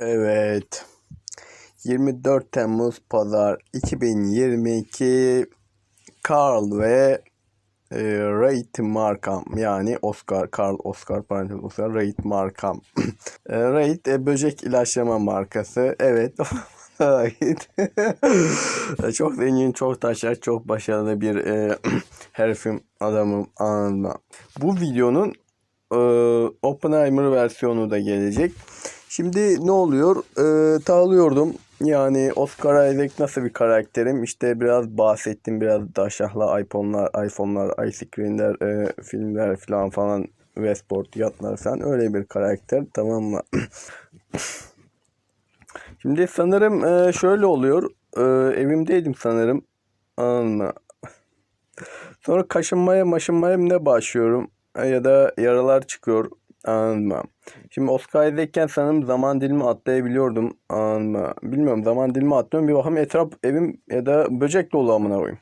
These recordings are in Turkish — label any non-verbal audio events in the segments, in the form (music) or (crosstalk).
Evet. 24 Temmuz Pazar 2022 Carl ve e, Raid Markham yani Oscar, Carl Oscar parantez Oscar Raid Markham. (clears throat) e, Raid e, böcek ilaçlama markası. Evet. (laughs) Raid. çok zengin, çok taşlar, çok başarılı bir e, (clears throat) herifim adamım anlamda. Bu videonun e, Oppenheimer versiyonu da gelecek. Şimdi ne oluyor? Ee, tağlıyordum. Yani Oscar Isaac nasıl bir karakterim? İşte biraz bahsettim. Biraz daşahla iPhone'lar, iPhone'lar, ice cream'ler, e, filmler falan falan Westport, yatlar falan öyle bir karakter. Tamam mı? (coughs) Şimdi sanırım e, şöyle oluyor. E, evimdeydim sanırım. Anladın mı? Sonra kaşınmaya maşınmaya ne başlıyorum? E, Ya da yaralar çıkıyor. Anladın mı? Şimdi Oscar'dayken sanırım zaman dilimi atlayabiliyordum. Anladın? Bilmiyorum zaman dilimi atlıyorum. Bir bakayım etraf evim ya da böcek dolu amına koyayım.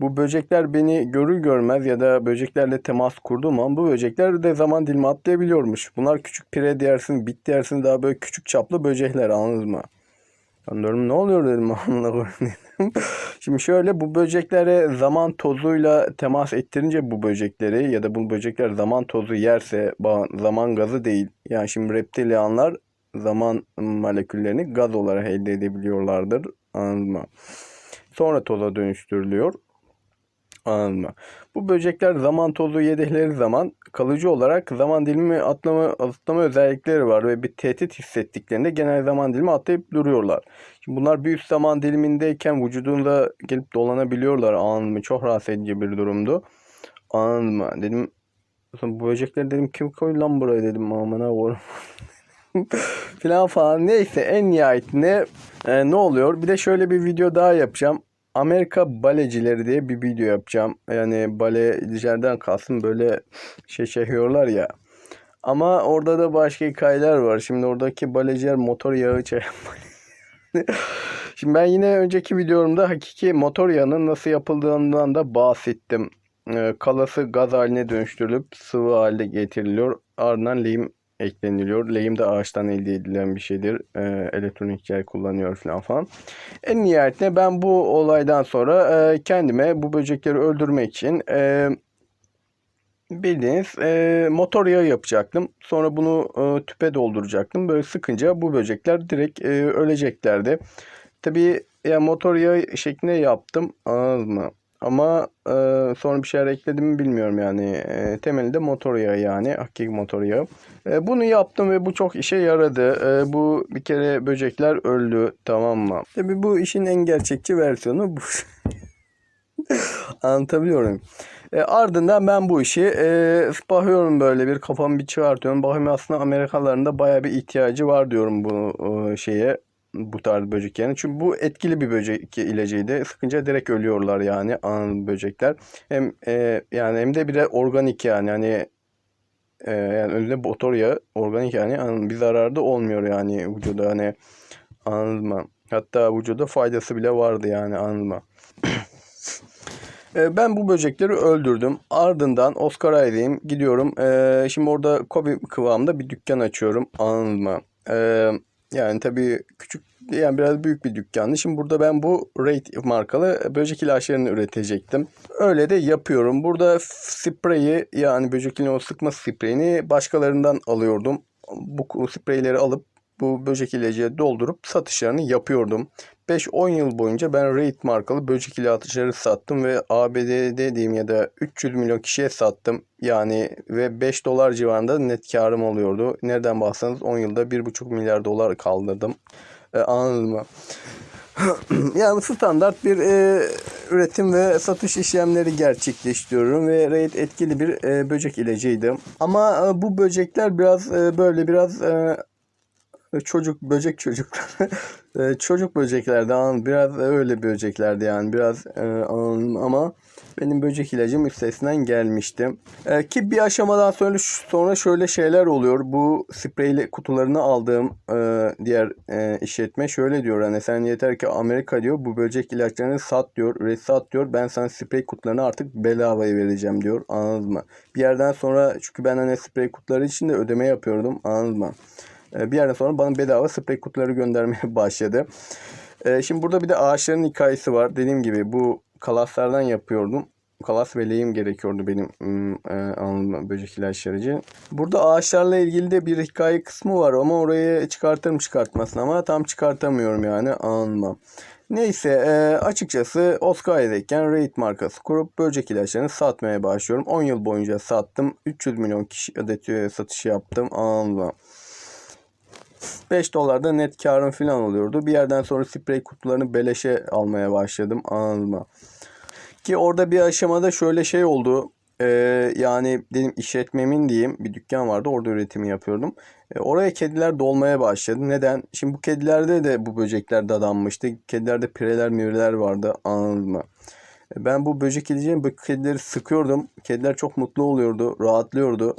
Bu böcekler beni görür görmez ya da böceklerle temas kurduğum an bu böcekler de zaman dilimi atlayabiliyormuş. Bunlar küçük pire diyersin, bit diyersin daha böyle küçük çaplı böcekler anladın mı? Anlıyorum ne oluyor dedim (laughs) amına dedim. Şimdi şöyle bu böceklere zaman tozuyla temas ettirince bu böcekleri ya da bu böcekler zaman tozu yerse zaman gazı değil. Yani şimdi reptilyanlar zaman moleküllerini gaz olarak elde edebiliyorlardır. Anladın mı? Sonra toza dönüştürülüyor. Anladın mı? Bu böcekler zaman tozu yedikleri zaman kalıcı olarak zaman dilimi atlama, atlama özellikleri var ve bir tehdit hissettiklerinde genel zaman dilimi atlayıp duruyorlar. Şimdi bunlar bir üst zaman dilimindeyken vücudunda gelip dolanabiliyorlar anladın mı? Çok rahatsız edici bir durumdu. Anladın mı? Dedim bu böcekleri dedim kim koydu lan buraya dedim amına koyayım. (laughs) filan falan neyse en nihayetinde e, ne oluyor? Bir de şöyle bir video daha yapacağım. Amerika balecileri diye bir video yapacağım. Yani balecilerden kalsın böyle şey çekiyorlar ya. Ama orada da başka hikayeler var. Şimdi oradaki baleciler motor yağı çek. (laughs) Şimdi ben yine önceki videomda hakiki motor yağının nasıl yapıldığından da bahsettim. Ee, kalası gaz haline dönüştürülüp sıvı halde getiriliyor. Ardından lehim ekleniliyor. Lehim de ağaçtan elde edilen bir şeydir. Ee, elektronikçiler kullanıyor falan falan. En nihayetinde ben bu olaydan sonra e, kendime bu böcekleri öldürmek için e, bildiğiniz e, motor yağı yapacaktım. Sonra bunu e, tüpe dolduracaktım. Böyle sıkınca bu böcekler direkt e, öleceklerdi. Tabii ya motor yağı şeklinde yaptım. Anladın mı? Ama e, sonra bir şeyler ekledim mi bilmiyorum yani. E, temelinde motor yağı yani. Hakiki motor yağı. E, bunu yaptım ve bu çok işe yaradı. E, bu bir kere böcekler öldü. Tamam mı? Tabii bu işin en gerçekçi versiyonu bu. (laughs) Anlatabiliyorum. E, ardından ben bu işi e, bakıyorum böyle bir kafamı bir çıkartıyorum. Bakıyorum aslında Amerikalıların da baya bir ihtiyacı var diyorum bu e, şeye bu tarz böcek yani. Çünkü bu etkili bir böcek ilacıydı. Sıkınca direkt ölüyorlar yani an böcekler. Hem e, yani hem de bir de organik yani hani e, yani önünde motor yağı organik yani an- bir zararı da olmuyor yani vücuda hani anladın mı? Hatta vücuda faydası bile vardı yani anladın mı? E, Ben bu böcekleri öldürdüm. Ardından Oscar Isaac'im gidiyorum. E, şimdi orada Kobe kıvamında bir dükkan açıyorum. Anladın mı? E, yani tabii küçük yani biraz büyük bir dükkandı. Şimdi burada ben bu Raid markalı böcek ilaçlarını üretecektim. Öyle de yapıyorum. Burada spreyi yani böcek ilaçı sıkma spreyini başkalarından alıyordum. Bu spreyleri alıp bu böcek ilacı doldurup satışlarını yapıyordum. 5-10 yıl boyunca ben Raid markalı böcek ilaçları sattım ve ABD'de diyeyim ya da 300 milyon kişiye sattım. Yani ve 5 dolar civarında net karım oluyordu. Nereden baksanız 10 yılda 1,5 milyar dolar kaldırdım. Ee, anladın mı? (clears throat) yani standart bir e, üretim ve satış işlemleri gerçekleştiriyorum ve Raid etkili bir e, böcek ilacıydı. Ama e, bu böcekler biraz e, böyle biraz e, çocuk böcek çocuklar (laughs) çocuk böceklerdi an biraz öyle böceklerdi yani biraz e, ama benim böcek ilacım üstesinden gelmişti. E, ki bir aşamadan sonra sonra şöyle şeyler oluyor. Bu spreyli kutularını aldığım e, diğer işletme şöyle diyor hani sen yeter ki Amerika diyor bu böcek ilaçlarını sat diyor, üret sat diyor. Ben sana sprey kutularını artık bedavaya vereceğim diyor. Anladın mı? Bir yerden sonra çünkü ben hani sprey kutuları için de ödeme yapıyordum. Anladın mı? E, bir yerden sonra bana bedava sprey kutuları göndermeye (laughs) başladı. E, şimdi burada bir de ağaçların hikayesi var. Dediğim gibi bu kalaslardan yapıyordum. Kalas ve lehim gerekiyordu benim ım, e, anladığım böcek ilaçlarıcı. Burada ağaçlarla ilgili de bir hikaye kısmı var ama orayı çıkartırım çıkartmasın ama tam çıkartamıyorum yani anlamam. Neyse e, açıkçası Oscar'dayken Raid markası kurup böcek ilaçlarını satmaya başlıyorum. 10 yıl boyunca sattım. 300 milyon kişi adet e, satış yaptım. Anlamam. 5 dolarda net karım falan oluyordu. Bir yerden sonra sprey kutularını beleşe almaya başladım. Anladın Ki orada bir aşamada şöyle şey oldu. Ee, yani dedim işletmemin diyeyim bir dükkan vardı orada üretimi yapıyordum. Ee, oraya kediler dolmaya başladı. Neden? Şimdi bu kedilerde de bu böcekler dadanmıştı. Kedilerde pireler mivreler vardı anladın mı? Ben bu böcek yiyeceğim bu kedileri sıkıyordum. Kediler çok mutlu oluyordu, rahatlıyordu.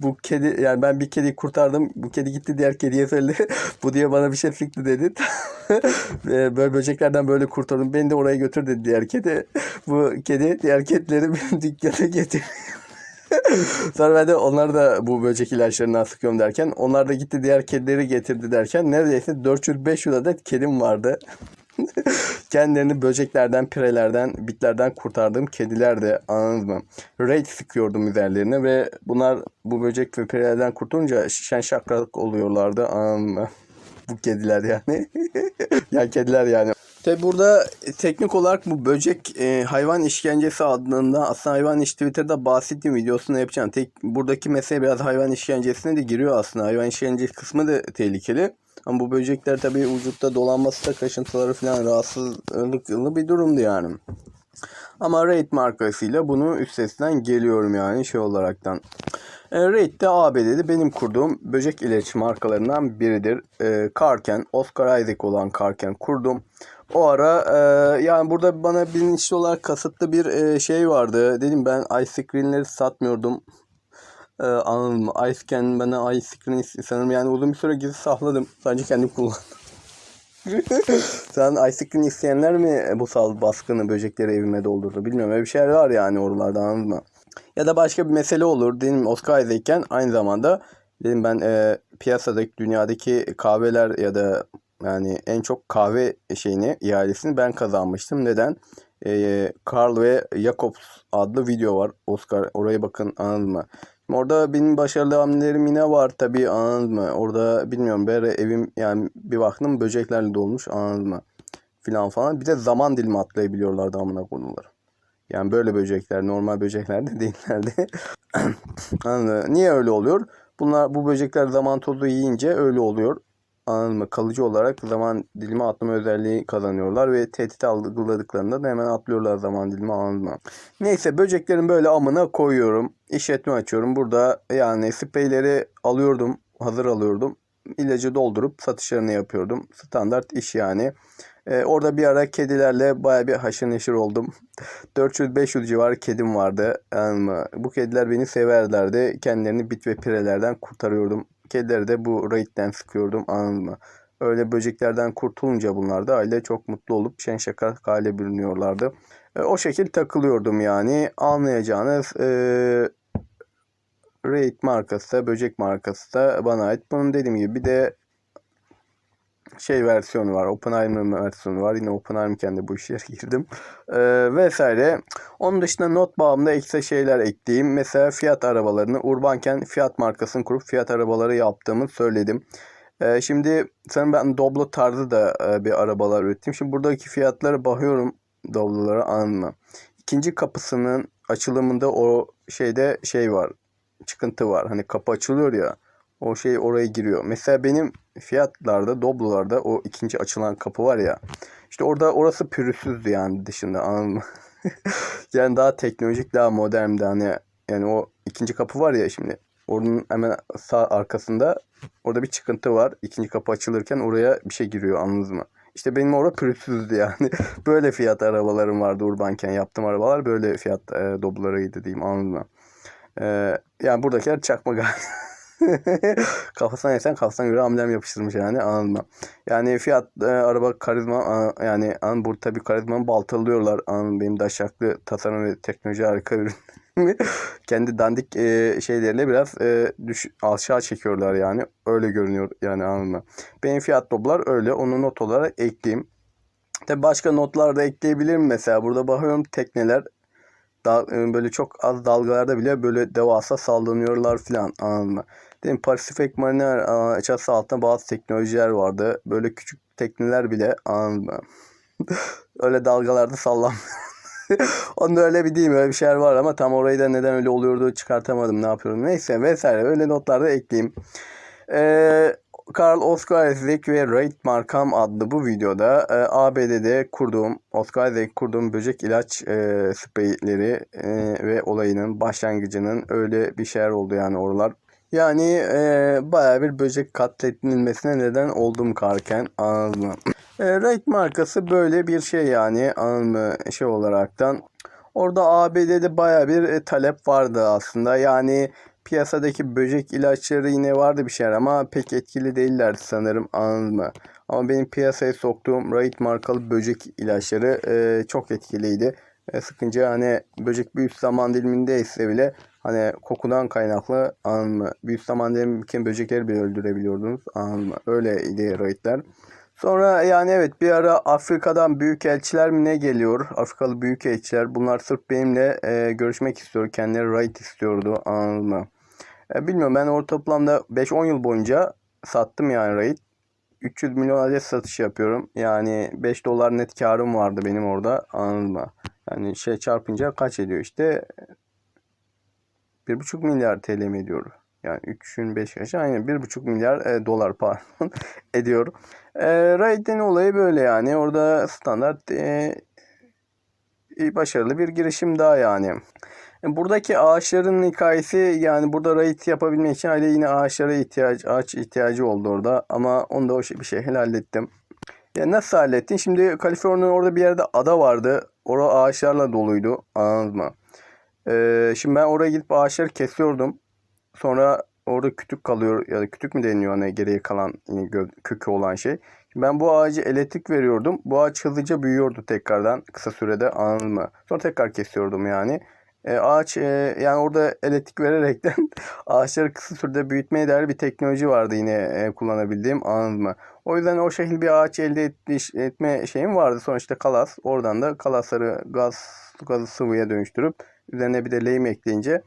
Bu kedi yani ben bir kediyi kurtardım. Bu kedi gitti diğer kediye söyledi. (laughs) bu diye bana bir şey sıktı dedi. (laughs) Böyle böceklerden böyle kurtardım. Beni de oraya götür dedi diğer kedi. Bu kedi diğer kedileri (laughs) benim dükkana getir. Sonra ben de onlar da bu böcek ilaçlarından sıkıyorum derken onlar da gitti diğer kedileri getirdi derken neredeyse 400-500 adet kedim vardı. (laughs) Kendilerini böceklerden, pirelerden, bitlerden kurtardığım kediler de anladınız mı? Raid sıkıyordum üzerlerine ve bunlar bu böcek ve pirelerden kurtulunca şen şakrak oluyorlardı anladın mı? Bu kediler yani. (laughs) ya kediler yani. Tabi burada teknik olarak bu böcek e, hayvan işkencesi adında aslında hayvan iş Twitter'da bahsettiğim videosunu yapacağım. Tek buradaki mesele biraz hayvan işkencesine de giriyor aslında. Hayvan işkencesi kısmı da tehlikeli. Ama bu böcekler tabii vücutta dolanması da kaşıntıları falan rahatsızlıklı bir durumdu yani. Ama Raid markasıyla bunu üstesinden geliyorum yani şey olaraktan. E, Raid de ABD'de benim kurduğum böcek iletişim markalarından biridir. E, Karken, Oscar Isaac olan Karken kurdum. O ara e, yani burada bana bilinçli olarak kasıtlı bir e, şey vardı. Dedim ben ice creamleri satmıyordum. E, anladın mı? Ice Can bana ice cream sanırım yani uzun bir süre gizli sakladım. Sadece kendim kullandım. (laughs) Sen ice cream isteyenler mi bu sal baskını böcekleri evime doldurdu? Bilmiyorum öyle bir şeyler var yani oralarda anladın mı? Ya da başka bir mesele olur. Dedim Oscar Isaac'ken aynı zamanda dedim ben e, piyasadaki dünyadaki kahveler ya da yani en çok kahve şeyini ihalesini ben kazanmıştım. Neden? Ee, Carl ve Jacobs adlı video var. Oscar oraya bakın anladın mı? Orada benim başarılı hamlelerim yine var tabii anladın mı? Orada bilmiyorum bir evim yani bir baktım böceklerle dolmuş anladın mı? Filan falan. Bir de zaman dilimi atlayabiliyorlardı amına konuları. Yani böyle böcekler normal böcekler de (laughs) değillerdi. (clears throat) Anladın mı? Niye öyle oluyor? Bunlar bu böcekler zaman tozu yiyince öyle oluyor anladın mı? Kalıcı olarak zaman dilimi atlama özelliği kazanıyorlar ve tehdit algıladıklarında da hemen atlıyorlar zaman dilimi anladın mı? Neyse böceklerin böyle amına koyuyorum. İşletme açıyorum. Burada yani spreyleri alıyordum. Hazır alıyordum. İlacı doldurup satışlarını yapıyordum. Standart iş yani. Ee, orada bir ara kedilerle baya bir haşır neşir oldum. (laughs) 400-500 civarı kedim vardı. Yani bu kediler beni severlerdi. Kendilerini bit ve pirelerden kurtarıyordum. Kedileri de bu raid'den sıkıyordum anladın mı? Öyle böceklerden kurtulunca bunlar da aile çok mutlu olup şen şakak hale bürünüyorlardı. E, o şekil takılıyordum yani. Anlayacağınız e, Raid markası da böcek markası da bana ait. Bunun dediğim gibi bir de şey versiyonu var. OpenAI'nin versiyonu var. Yine OpenAI'ken de bu işlere (laughs) girdim. Ee, vesaire. Onun dışında not bağımında ekstra şeyler ekleyeyim. Mesela fiyat arabalarını Urbanken fiyat markasını kurup fiyat arabaları yaptığımı söyledim. Ee, şimdi sanırım ben Doblo tarzı da e, bir arabalar ürettim. Şimdi buradaki fiyatları bakıyorum Doblo'lara anlamı. İkinci kapısının açılımında o şeyde şey var. Çıkıntı var. Hani kapı açılıyor ya. O şey oraya giriyor. Mesela benim fiyatlarda, Doblo'larda o ikinci açılan kapı var ya. İşte orada orası pürüzsüzdü yani dışında anladın mı? (laughs) yani daha teknolojik, daha moderndi hani. Yani o ikinci kapı var ya şimdi. Onun hemen sağ arkasında orada bir çıkıntı var. İkinci kapı açılırken oraya bir şey giriyor anladınız mı? İşte benim orada pürüzsüzdü yani. (laughs) böyle fiyat arabalarım vardı urbanken yaptığım arabalar böyle fiyat e, doblarıydı diyeyim anladın mı? E, yani buradakiler çakma galiba. (laughs) kafasına yesen kafasına göre amblem yapıştırmış yani anladın? Yani fiyat e, araba karizma yani an burada tabii karizmamı baltalıyorlar. An benim daşaklı tasarım ve teknoloji harika ürün. (laughs) Kendi dandik e, şeylerine biraz e, düş, aşağı çekiyorlar yani. Öyle görünüyor yani anladın mı? Benim fiyat toplar öyle. Onu not olarak ekleyeyim. Tabi başka notlar da ekleyebilirim mesela. Burada bakıyorum tekneler e, böyle çok az dalgalarda bile böyle devasa sallanıyorlar filan anladın Değil mi? Pacific Mariner aa, çatısı altında bazı teknolojiler vardı. Böyle küçük tekneler bile (laughs) öyle dalgalarda sallan. (laughs) Onu da öyle bir diyeyim öyle bir şeyler var ama tam orayı da neden öyle oluyordu çıkartamadım ne yapıyorum neyse vesaire öyle notlar da ekleyeyim. Ee, Karl Oscar Isaac ve Raid Markham adlı bu videoda e, ABD'de kurduğum, Oscar Isaac kurduğum böcek ilaç e, spreyleri e, ve olayının başlangıcının öyle bir şeyler oldu yani oralar. Yani e, baya bir böcek katledilmesine neden oldum karken anladın mı? E, Raid markası böyle bir şey yani anladın mı? Şey olaraktan. Orada ABD'de baya bir e, talep vardı aslında. Yani piyasadaki böcek ilaçları yine vardı bir şeyler ama pek etkili değillerdi sanırım anladın mı? Ama benim piyasaya soktuğum Raid markalı böcek ilaçları e, çok etkiliydi. E, sıkınca hani böcek bir üst zaman dilimindeyse bile hani kokudan kaynaklı anladın mı? Bir üst zaman dilimindeki böcekleri bile öldürebiliyordunuz anladın mı? Öyleydi Raid'ler. Sonra yani evet bir ara Afrika'dan büyük elçiler mi ne geliyor? Afrikalı büyük elçiler. Bunlar sırf benimle e, görüşmek istiyor. Kendileri right istiyordu anladın mı? E, bilmiyorum ben orta toplamda 5-10 yıl boyunca sattım yani right. 300 milyon adet satış yapıyorum. Yani 5 dolar net karım vardı benim orada anladın mı? Yani şey çarpınca kaç ediyor işte 1,5 milyar TL mi ediyor? Yani 3'ün 5 yaşı aynen 1,5 milyar e, dolar pardon (laughs) ediyor. E, Raid'in olayı böyle yani. Orada standart e, başarılı bir girişim daha yani. Buradaki ağaçların hikayesi yani burada raid yapabilmek için hala yine ağaçlara ihtiyaç, ağaç ihtiyacı oldu orada. Ama onu da o şey, bir şey hallettim. Ya nasıl hallettin? Şimdi Kaliforniya'nın orada bir yerde ada vardı. Orada ağaçlarla doluydu. Anladın mı? Ee, şimdi ben oraya gidip ağaçları kesiyordum. Sonra orada kütük kalıyor ya da kütük mü deniyor hani geriye kalan kökü olan şey. Ben bu ağacı elektrik veriyordum. Bu ağaç hızlıca büyüyordu tekrardan kısa sürede anladın mı? Sonra tekrar kesiyordum yani. E, ağaç e, yani orada elektrik vererekten (laughs) ağaçları kısa sürede büyütmeye dair bir teknoloji vardı yine e, kullanabildiğim anladın mı? O yüzden o şekilde bir ağaç elde etmiş, etme şeyim vardı. Sonuçta kalas oradan da kalasları gaz gazı sıvıya dönüştürüp üzerine bir de lehim ekleyince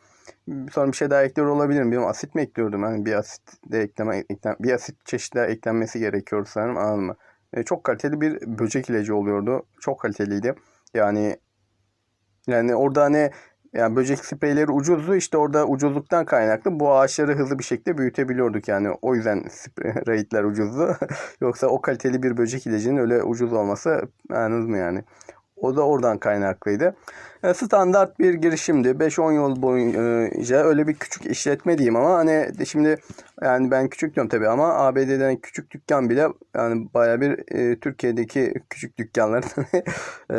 sonra bir şey daha ekliyor olabilirim. Bir asit mi ekliyordum? Yani bir asit de ekleme, eklen, bir asit daha eklenmesi gerekiyor sanırım anladın mı? E, çok kaliteli bir böcek ilacı oluyordu. Çok kaliteliydi. Yani yani orada hani yani böcek spreyleri ucuzdu. İşte orada ucuzluktan kaynaklı bu ağaçları hızlı bir şekilde büyütebiliyorduk. Yani o yüzden sprey, (laughs) raidler ucuzdu. (laughs) Yoksa o kaliteli bir böcek ilacının öyle ucuz olması anladınız mı yani? O da oradan kaynaklıydı. E, Standart bir girişimdi. 5-10 yıl boyunca öyle bir küçük işletme diyeyim ama hani şimdi yani ben küçük diyorum tabii ama ABD'den küçük dükkan bile yani baya bir e, Türkiye'deki küçük dükkanların (laughs) e,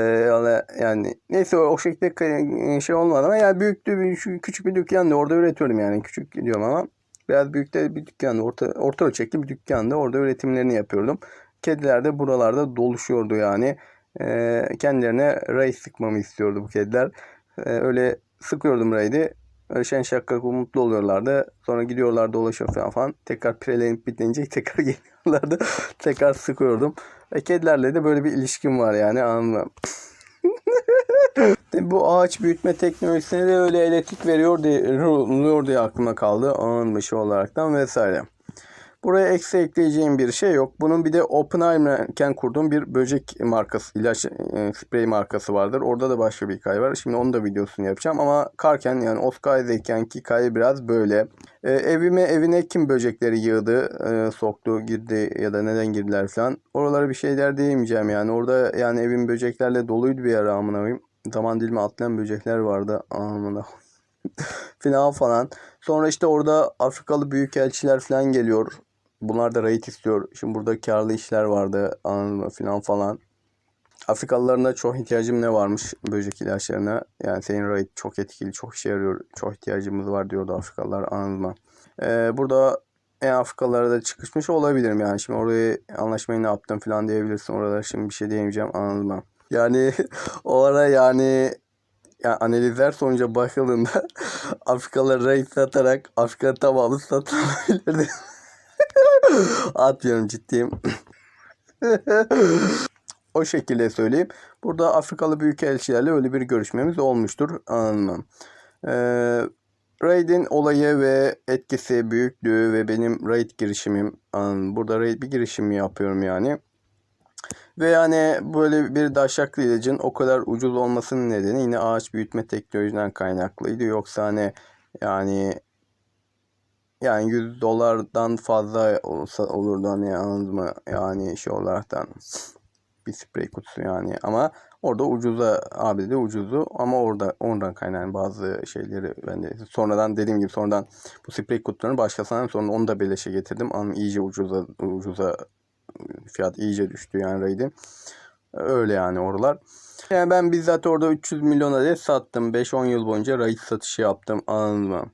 yani neyse o, şekilde şey olmadı ama yani büyük bir küçük bir dükkandı orada üretiyorum yani küçük diyorum ama biraz büyük de bir dükkandı orta orta ölçekli bir dükkandı orada üretimlerini yapıyordum. Kediler de buralarda doluşuyordu yani e, kendilerine raid sıkmamı istiyordu bu kediler. E, öyle sıkıyordum raidi. Öyle şen şakak mutlu oluyorlardı. Sonra gidiyorlar dolaşıyor falan falan. Tekrar pirelenip bitince (laughs) tekrar geliyorlardı. (laughs) tekrar sıkıyordum. Ve kedilerle de böyle bir ilişkim var yani anlamı. (laughs) bu ağaç büyütme teknolojisine de öyle elektrik veriyor diye, diye aklıma kaldı. Onun başı olaraktan vesaire. Buraya eksi ekleyeceğim bir şey yok. Bunun bir de Oppenheimer'ken kurduğum bir böcek markası, ilaç e, sprey markası vardır. Orada da başka bir hikaye var. Şimdi onun da videosunu yapacağım ama Karken yani Oscar'dayken ki hikaye biraz böyle. E, evime evine kim böcekleri yığdı, e, soktu, girdi ya da neden girdiler falan. Oralara bir şeyler diyemeyeceğim yani. Orada yani evim böceklerle doluydu bir ara amına koyayım. Zaman dilime atlayan böcekler vardı. Amına (laughs) final falan. Sonra işte orada Afrikalı büyükelçiler falan geliyor. Bunlar da raid istiyor. Şimdi burada karlı işler vardı anladın mı falan falan. Afrikalıların da çok ihtiyacım ne varmış böcek ilaçlarına. Yani senin raid çok etkili, çok işe yarıyor. Çok ihtiyacımız var diyordu Afrikalılar anladın mı? Ee, burada en Afrikalılara da çıkışmış olabilirim yani. Şimdi oraya anlaşmayı ne yaptım falan diyebilirsin. Orada şimdi bir şey diyemeyeceğim anladın mı? Yani (laughs) o ara yani yani analizler sonuca bakıldığında (laughs) Afrikalı raid satarak Afrika tamamı satılabilirdi. (laughs) Atmıyorum ciddiyim. (laughs) o şekilde söyleyeyim. Burada Afrikalı büyükelçilerle öyle bir görüşmemiz olmuştur. Anlamam. Ee, Raid'in olayı ve etkisi, büyüklüğü ve benim raid girişimim. Anladın? Burada raid bir girişimi yapıyorum yani. Ve yani böyle bir daşaklı ilacın o kadar ucuz olmasının nedeni yine ağaç büyütme teknolojisinden kaynaklıydı. Yoksa hani yani yani 100 dolardan fazla olsa olurdu hani anladın mı? Yani şey olaraktan bir sprey kutusu yani ama orada ucuza abi de ucuzu ama orada oradan kaynayan bazı şeyleri ben de sonradan dediğim gibi sonradan bu sprey kutularını başkasından sonra onu da beleşe getirdim ama iyice ucuza ucuza fiyat iyice düştü yani Raid'in. Öyle yani oralar. Yani ben bizzat orada 300 milyon adet sattım. 5-10 yıl boyunca Raid satışı yaptım. Anladın mı?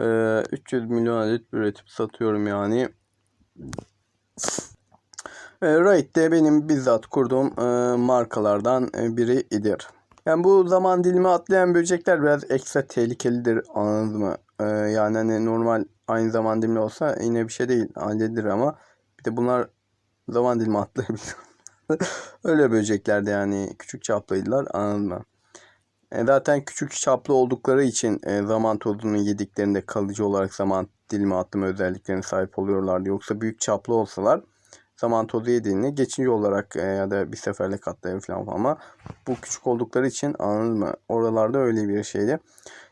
Ee, 300 milyon adet üretip satıyorum yani. E, Raid de benim bizzat kurduğum e, markalardan e, biridir. Yani bu zaman dilimi atlayan böcekler biraz ekstra tehlikelidir anladın mı? E, yani hani normal aynı zaman dilimi olsa yine bir şey değil halledilir ama bir de bunlar zaman dilimi atlayabiliyor. (laughs) Öyle böceklerdi yani küçük çaplıydılar anladın mı? E, zaten küçük çaplı oldukları için e, zaman tozunu yediklerinde kalıcı olarak zaman dilimi atlama özelliklerine sahip oluyorlardı. Yoksa büyük çaplı olsalar zaman tozu yediğini geçici olarak e, ya da bir seferle katlayabilir falan ama bu küçük oldukları için anladın? Oralarda öyle bir şeydi.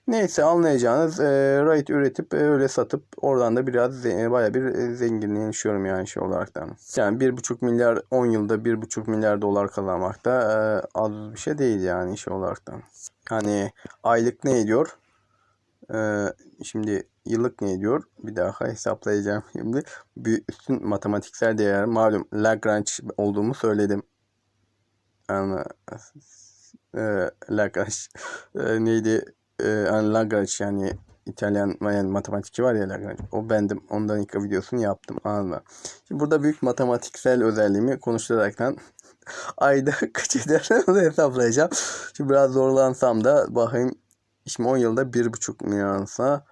Neyse anlayacağınız e, raid üretip e, öyle satıp oradan da biraz e, baya bir e, zenginliğe yaşıyorum yani şey olarak da. Yani 1,5 milyar 10 yılda 1,5 milyar dolar kazanmak da e, az bir şey değil yani şey olarak da. Hani aylık ne ediyor? Ee, şimdi yıllık ne ediyor? Bir daha hesaplayacağım (laughs) şimdi. Bir üstün matematiksel değer malum Lagrange olduğumu söyledim. Ama e, Lagrange e, neydi? E, yani Lagrange yani İtalyan yani matematikçi var ya Lagrange. O bendim. Ondan ilk videosunu yaptım. Anladın Şimdi burada büyük matematiksel özelliğimi konuşturaraktan (laughs) ayda kaç eder (laughs) onu hesaplayacağım. Şimdi biraz zorlansam da bakayım Şimdi 10 yılda 1,5 milyonsa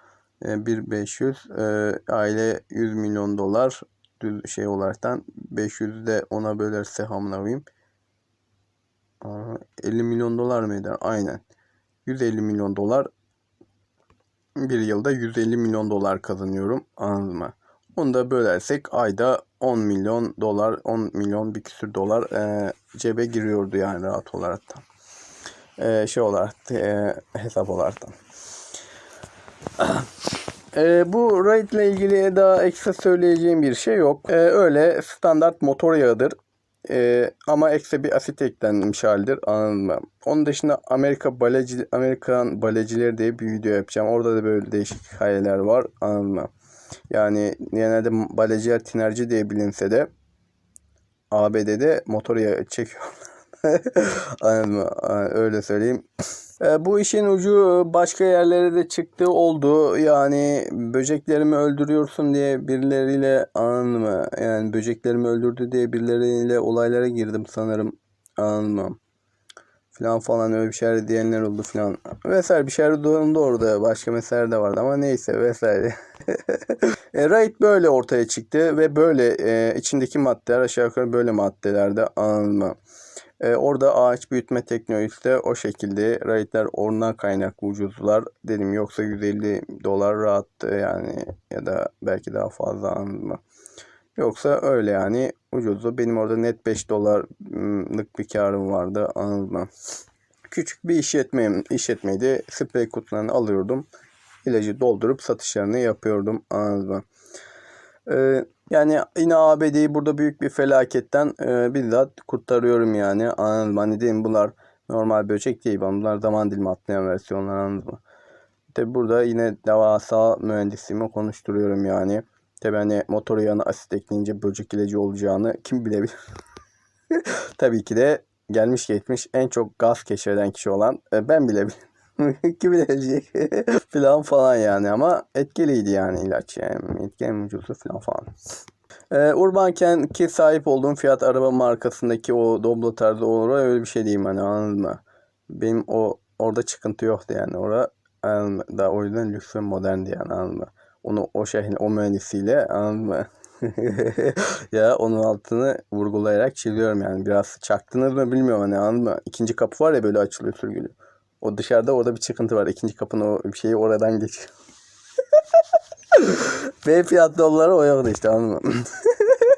e, 1,500 e, aile 100 milyon dolar düz şey olaraktan 500 de ona bölerse hamlavayım. 50 milyon dolar mı eder? Aynen. 150 milyon dolar bir yılda 150 milyon dolar kazanıyorum. Anladın mı? Onu da bölersek ayda 10 milyon dolar 10 milyon bir küsür dolar e, cebe giriyordu yani rahat olarak da e, şey olarak e, hesap olarak da. (clears throat) E, bu RAID ile ilgili daha ekstra söyleyeceğim bir şey yok. E, öyle standart motor yağıdır. E, ama ekstra bir asit eklenmiş haldir. Mı? Onun dışında Amerika baleci, Amerikan balecileri diye bir video yapacağım. Orada da böyle değişik hikayeler var. Mı? Yani genelde baleciler tinerci diye bilinse de ABD'de motor yağı çekiyorlar. (laughs) Anladın mı? Öyle söyleyeyim. E, bu işin ucu başka yerlere de çıktı oldu. Yani böceklerimi öldürüyorsun diye birileriyle anladın mı? Yani böceklerimi öldürdü diye birileriyle olaylara girdim sanırım. Anladın mı? Falan falan öyle bir şeyler diyenler oldu falan. Vesaire bir şeyler doğru orada. Başka meseleler de vardı ama neyse vesaire. (laughs) e, Raid böyle ortaya çıktı ve böyle e, içindeki maddeler aşağı yukarı böyle maddelerde mı? E, orada ağaç büyütme teknolojisi de o şekilde. Raidler ondan kaynaklı ucuzlar. Dedim yoksa 150 dolar rahattı yani ya da belki daha fazla anladın Yoksa öyle yani ucuzdu. Benim orada net 5 dolarlık bir karım vardı anladın Küçük bir işletmeyim, işletmeydi. Sprey kutularını alıyordum. İlacı doldurup satışlarını yapıyordum anladın Ee, yani yine ABD'yi burada büyük bir felaketten e, bizzat kurtarıyorum yani. Anladın mı? Hani diyeyim bunlar normal böcek değil. Bunlar zaman dilimi atlayan versiyonlar anladın mı? Tabi burada yine devasa mühendisliğimi konuşturuyorum yani. Tabi hani motor yağına asit ekleyince böcek ilacı olacağını kim bilebilir? (laughs) Tabii ki de gelmiş geçmiş en çok gaz keşfeden kişi olan e, ben bilebilirim. (laughs) Kim bilecek falan (laughs) falan yani ama etkiliydi yani ilaç yani etkili ucuzu falan falan. Ee, Urbanken ki sahip olduğum fiyat araba markasındaki o Doblo tarzı olur öyle bir şey diyeyim hani anladın mı? Benim o orada çıkıntı yoktu yani. Orada? Daha o yüzden lüks ve moderndi yani anladın mı? Onu o şehrin o mühendisiyle anladın mı? (laughs) ya onun altını vurgulayarak çiziyorum yani. Biraz çaktınız mı bilmiyorum hani anladın mı? İkinci kapı var ya böyle açılıyor sürgülü. O dışarıda orada bir çıkıntı var. İkinci kapının o şeyi oradan geçiyor. (laughs) B fiyatlı olarak o yoktu işte anladın mı?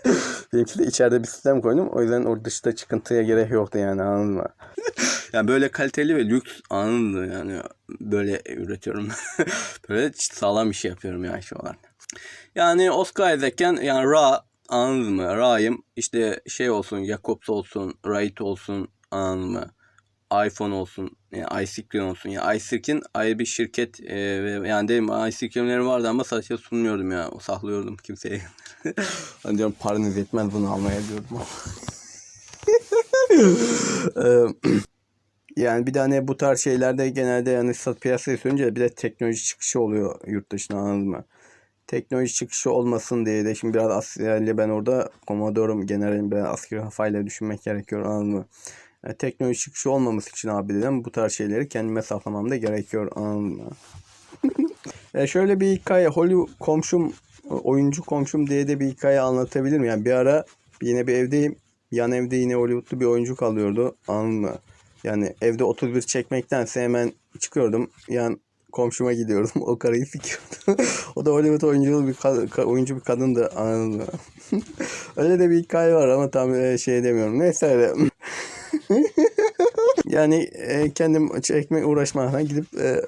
(laughs) Benimki de içeride bir sistem koydum. O yüzden orada dışta çıkıntıya gerek yoktu yani anladın mı? (laughs) yani böyle kaliteli ve lüks anladın? Yani böyle üretiyorum. böyle sağlam bir şey yapıyorum yani şu an. Yani Oscar Isaac'ken yani Ra anladın mı? Ra'yım işte şey olsun Jacobs olsun Wright olsun anladın mı? iPhone olsun, yani iSecret olsun. Yani iSecret'in ayrı bir şirket e, yani dedim iSecret'lerim vardı ama satışa sunmuyordum ya. Saklıyordum kimseye. (laughs) hani diyorum paranız yetmez bunu almaya diyordum. (laughs) Yani bir hani bu tarz şeylerde genelde yani sat piyasaya sürünce bir de teknoloji çıkışı oluyor yurt dışına anladın mı? Teknoloji çıkışı olmasın diye de şimdi biraz askerle ben orada Commodore'um generalim ben askeri kafayla düşünmek gerekiyor anladın mı? Yani teknoloji çıkışı olmaması için abi dedim bu tarz şeyleri kendime saklamam da gerekiyor anladın (laughs) mı? e şöyle bir hikaye Hollywood komşum oyuncu komşum diye de bir hikaye anlatabilirim. Yani bir ara yine bir evdeyim. Yan evde yine Hollywoodlu bir oyuncu kalıyordu. Anladın mı? Yani evde 31 çekmektense hemen çıkıyordum. Yan komşuma gidiyordum. (laughs) O karıyı sikiyordum. (laughs) o da Hollywood oyuncu bir kad- ka- oyuncu bir kadındı. Anladın mı? öyle de bir hikaye var ama tam e, şey demiyorum. Neyse öyle. (laughs) yani e, kendim çekme uğraşmaktan gidip e,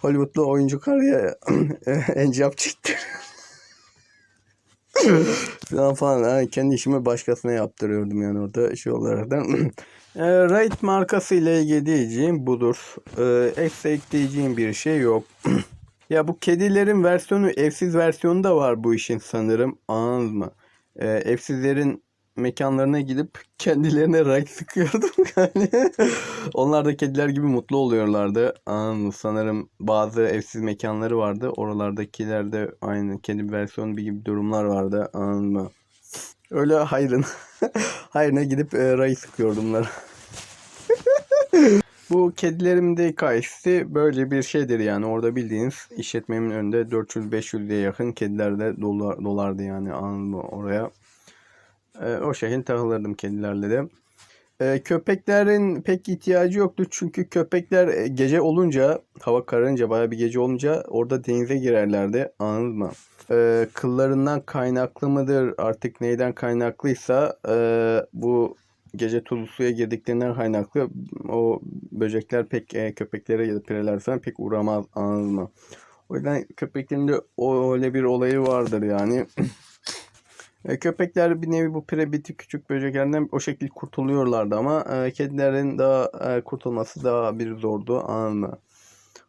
Hollywoodlu oyuncu karıya e, (laughs) encap çektim. (laughs) falan falan. Yani kendi işimi başkasına yaptırıyordum yani orada şey olarak da. e, Raid markası ile ilgili diyeceğim budur. E, ekstra ekleyeceğim bir şey yok. (clears throat) ya bu kedilerin versiyonu, evsiz versiyonu da var bu işin sanırım. Anladın mı? E, evsizlerin mekanlarına gidip kendilerine raid (laughs) sıkıyordum yani. Onlar da kediler gibi mutlu oluyorlardı. Anladın mı? Sanırım bazı evsiz mekanları vardı. Oralardakilerde aynı kedi versiyonu gibi durumlar vardı. Anladın mı? Öyle hayrın. (laughs) Hayrına gidip e, raid sıkıyordum onlara. (laughs) Bu kedilerin de hikayesi böyle bir şeydir yani. Orada bildiğiniz işletmemin önünde 400-500'e yakın kediler de dolar, dolardı yani anladın mı oraya. E, o şekilde takılırdım kedilerle de. E, köpeklerin pek ihtiyacı yoktu çünkü köpekler e, gece olunca hava kararınca baya bir gece olunca orada denize girerlerdi anladın mı? E, kıllarından kaynaklı mıdır artık neyden kaynaklıysa e, bu gece tuzlu suya girdiklerinden kaynaklı o böcekler pek e, köpeklere ya da pireler falan pek uğramaz anladın mı? O yüzden köpeklerin de öyle bir olayı vardır yani. (clears throat) E, köpekler bir nevi bu pirebiti küçük böceklerden o şekilde kurtuluyorlardı ama e, kedilerin daha e, kurtulması daha bir zordu anladın mı?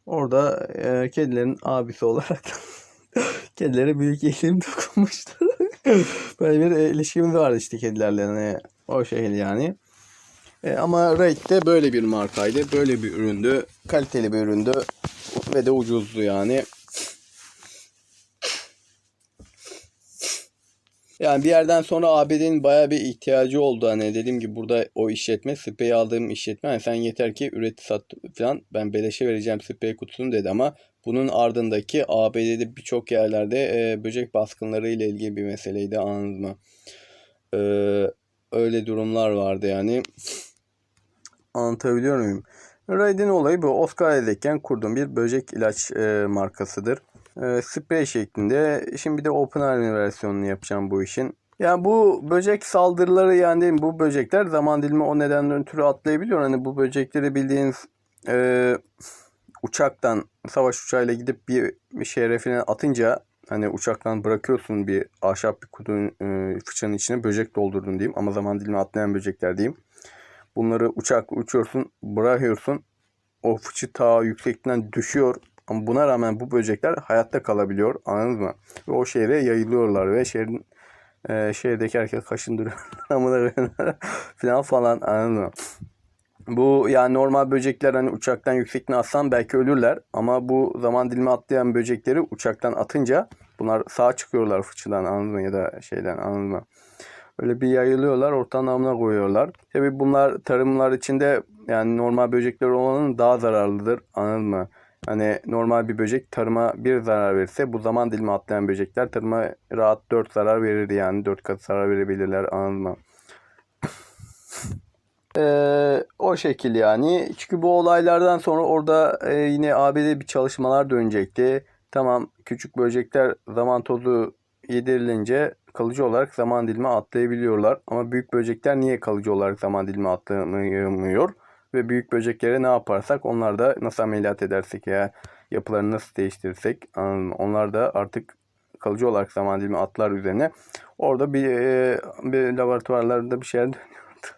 Orada e, kedilerin abisi olarak (laughs) kedilere büyük elim (laughs) dokunmuştur. Böyle bir e, ilişkimiz vardı işte kedilerle yani, o şekilde yani. E, ama Raid de böyle bir markaydı. Böyle bir üründü. Kaliteli bir üründü. Ve de ucuzdu yani. Yani bir yerden sonra ABD'nin baya bir ihtiyacı oldu. Hani dediğim gibi burada o işletme, spreyi aldığım işletme. Hani sen yeter ki üret sat falan ben beleşe vereceğim sprey kutusunu dedi ama bunun ardındaki ABD'de birçok yerlerde e, böcek baskınları ile ilgili bir meseleydi anladın mı? E, öyle durumlar vardı yani. Anlatabiliyor muyum? Raid'in olayı bu. Oscar'dayken kurduğum bir böcek ilaç e, markasıdır. E, sprey şeklinde. Şimdi bir de Open Army versiyonunu yapacağım bu işin. Yani bu böcek saldırıları yani değil mi? bu böcekler zaman dilimi o nedenden ötürü atlayabiliyor. Hani bu böcekleri bildiğiniz e, uçaktan savaş uçağıyla gidip bir, bir şerefine atınca hani uçaktan bırakıyorsun bir ahşap bir kutunun e, fıçanın içine böcek doldurdun diyeyim ama zaman dilimi atlayan böcekler diyeyim. Bunları uçak uçuyorsun, bırakıyorsun. O fıçı ta yüksekten düşüyor. Ama buna rağmen bu böcekler hayatta kalabiliyor. Anladınız mı? Ve o şehre yayılıyorlar ve şehrin e, şehirdeki herkes kaşındırıyor. (laughs) Amına (laughs) falan falan anladın mı? Bu yani normal böcekler hani uçaktan yüksekten atsan belki ölürler. Ama bu zaman dilimi atlayan böcekleri uçaktan atınca bunlar sağa çıkıyorlar fıçıdan anladın mı? Ya da şeyden anladın mı? Öyle bir yayılıyorlar ortanın amına koyuyorlar. Tabi bunlar tarımlar içinde yani normal böcekler olanın daha zararlıdır anladın mı? Hani normal bir böcek tarıma bir zarar verirse bu zaman dilimi atlayan böcekler tarıma rahat 4 zarar verir yani 4 kat zarar verebilirler anladın mı? (laughs) Ee, o şekil yani. Çünkü bu olaylardan sonra orada e, yine ABD bir çalışmalar dönecekti. Tamam küçük böcekler zaman tozu yedirilince kalıcı olarak zaman dilimi atlayabiliyorlar. Ama büyük böcekler niye kalıcı olarak zaman dilimi atlayamıyor? Ve büyük böceklere ne yaparsak onlar da nasıl ameliyat edersek ya yapılarını nasıl değiştirirsek onlar da artık kalıcı olarak zaman dilimi atlar üzerine. Orada bir, e, bir laboratuvarlarda bir şeyler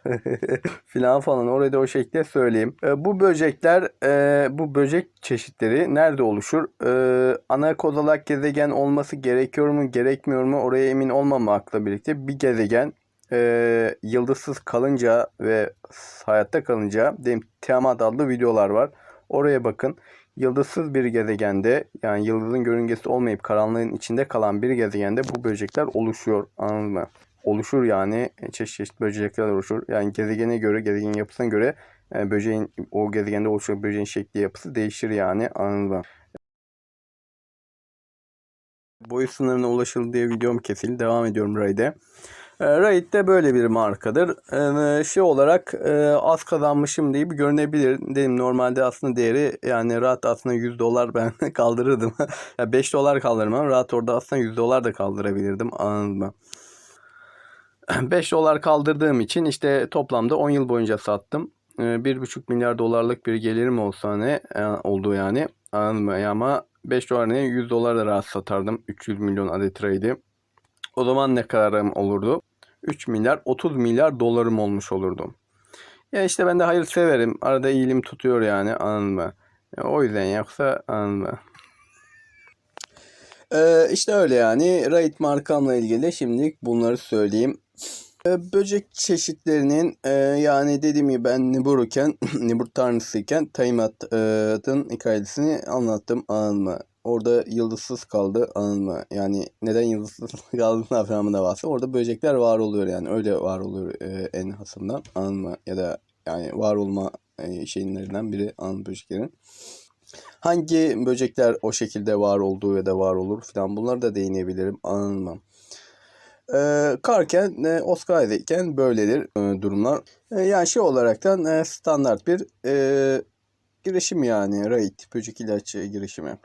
(laughs) filan falan orada o şekilde söyleyeyim. E, bu böcekler e, bu böcek çeşitleri nerede oluşur? E, ana kozalak gezegen olması gerekiyor mu gerekmiyor mu oraya emin olmamakla birlikte bir gezegen e, yıldızsız kalınca ve hayatta kalınca diyelim Tiamat adlı videolar var. Oraya bakın. Yıldızsız bir gezegende yani yıldızın görüngesi olmayıp karanlığın içinde kalan bir gezegende bu böcekler oluşuyor. Anladın mı? Oluşur yani çeşit çeşit böcekler oluşur. Yani gezegene göre, gezegenin yapısına göre e, böceğin o gezegende oluşan böceğin şekli yapısı değişir yani anladın mı? Boyu sınırına ulaşıldı diye videom kesildi. Devam ediyorum Raid'e. E, Raid de böyle bir markadır. E, şey olarak e, az kazanmışım diye bir görünebilir. Dedim normalde aslında değeri yani rahat aslında 100 dolar ben (laughs) kaldırırdım. (laughs) ya 5 dolar kaldırmam. Rahat orada aslında 100 dolar da kaldırabilirdim. Anladın mı? (clears throat) 5 dolar kaldırdığım için işte toplamda 10 yıl boyunca sattım. E, 1,5 milyar dolarlık bir gelirim olsa e, oldu yani. Anladın mı? Ama 5 dolar ne 100 dolar da rahat satardım. 300 milyon adet trade'i. O zaman ne kadarım olurdu? 3 milyar 30 milyar dolarım olmuş olurdu. Ya işte ben de hayır severim. Arada iyilim tutuyor yani anladın mı? Ya o yüzden yoksa anladın mı? Ee, işte öyle yani. Raid markamla ilgili şimdilik bunları söyleyeyim. Ee, böcek çeşitlerinin e, yani dediğim gibi ben Nibiru'ken, (clears throat) Nibur tanrısıyken Taymat'ın hikayesini anlattım anladın mı? Orada yıldızsız kaldı mı? Yani neden yıldızsız (laughs) kaldığına falan da varsa orada böcekler var oluyor yani öyle var oluyor e, en hasından mı? Ya da yani var olma e, şeylerinden biri anladın böceklerin. Hangi böcekler o şekilde var olduğu ya da var olur falan bunları da değinebilirim mı? Ee, Karken, e, Oscar'dayken böyledir e, durumlar. E, yani şey olaraktan e, standart bir e, girişim yani raid böcek ilaç girişimi.